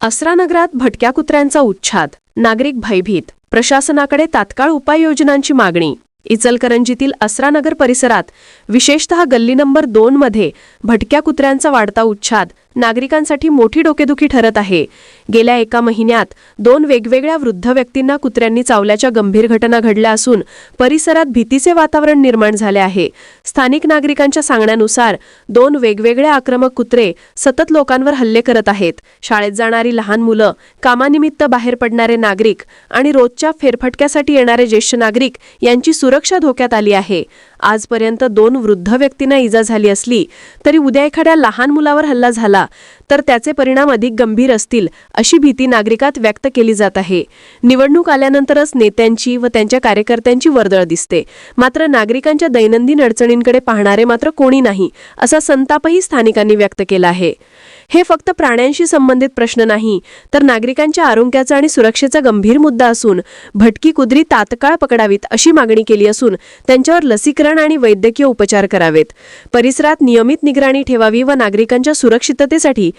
अस्रानगरात भटक्या कुत्र्यांचा उच्छाद नागरिक भयभीत प्रशासनाकडे तात्काळ उपाययोजनांची मागणी इचलकरंजीतील अस्रानगर परिसरात विशेषतः गल्ली नंबर दोनमध्ये भटक्या कुत्र्यांचा वाढता उच्छाद नागरिकांसाठी मोठी डोकेदुखी ठरत आहे. गेल्या एका महिन्यात दोन वेगवेगळ्या वृद्ध व्यक्तींना कुत्र्यांनी चावल्याच्या गंभीर घटना घडल्या असून परिसरात भीतीचे वातावरण निर्माण झाले आहे. स्थानिक नागरिकांच्या सांगण्यानुसार दोन वेगवेगळ्या आक्रमक कुत्रे सतत लोकांवर हल्ले करत आहेत. शाळेत जाणारी लहान मुलं कामानिमित्त बाहेर पडणारे नागरिक आणि रोजच्या फेरफटक्यासाठी येणारे ज्येष्ठ नागरिक यांची सुरक्षा धोक्यात आली आहे. आजपर्यंत दोन वृद्ध व्यक्तींना इजा झाली असली तरी उद्या एखाद्या लहान मुलावर हल्ला झाला. तर त्याचे परिणाम अधिक गंभीर असतील अशी भीती नागरिकात व्यक्त केली जात आहे. निवडणूक आल्यानंतरच नेत्यांची व त्यांच्या कार्यकर्त्यांची वर्दळ दिसते. मात्र नागरिकांच्या दैनंदिन अडचणींकडे पाहणारे मात्र कोणी नाही असा संतापही स्थानिकांनी व्यक्त केला आहे. हे फक्त प्राण्यांशी संबंधित प्रश्न नाही तर नागरिकांच्या आरोग्याचा आणि सुरक्षेचा गंभीर मुद्दा असून भटकी कुदरी तात्काळ पकडावीत अशी मागणी केली असून त्यांच्यावर लसीकरण आणि वैद्यकीय उपचार करावेत. परिसरात नियमित निगराणी ठेवावी व नागरिकांच्या सुरक्षिततेसाठी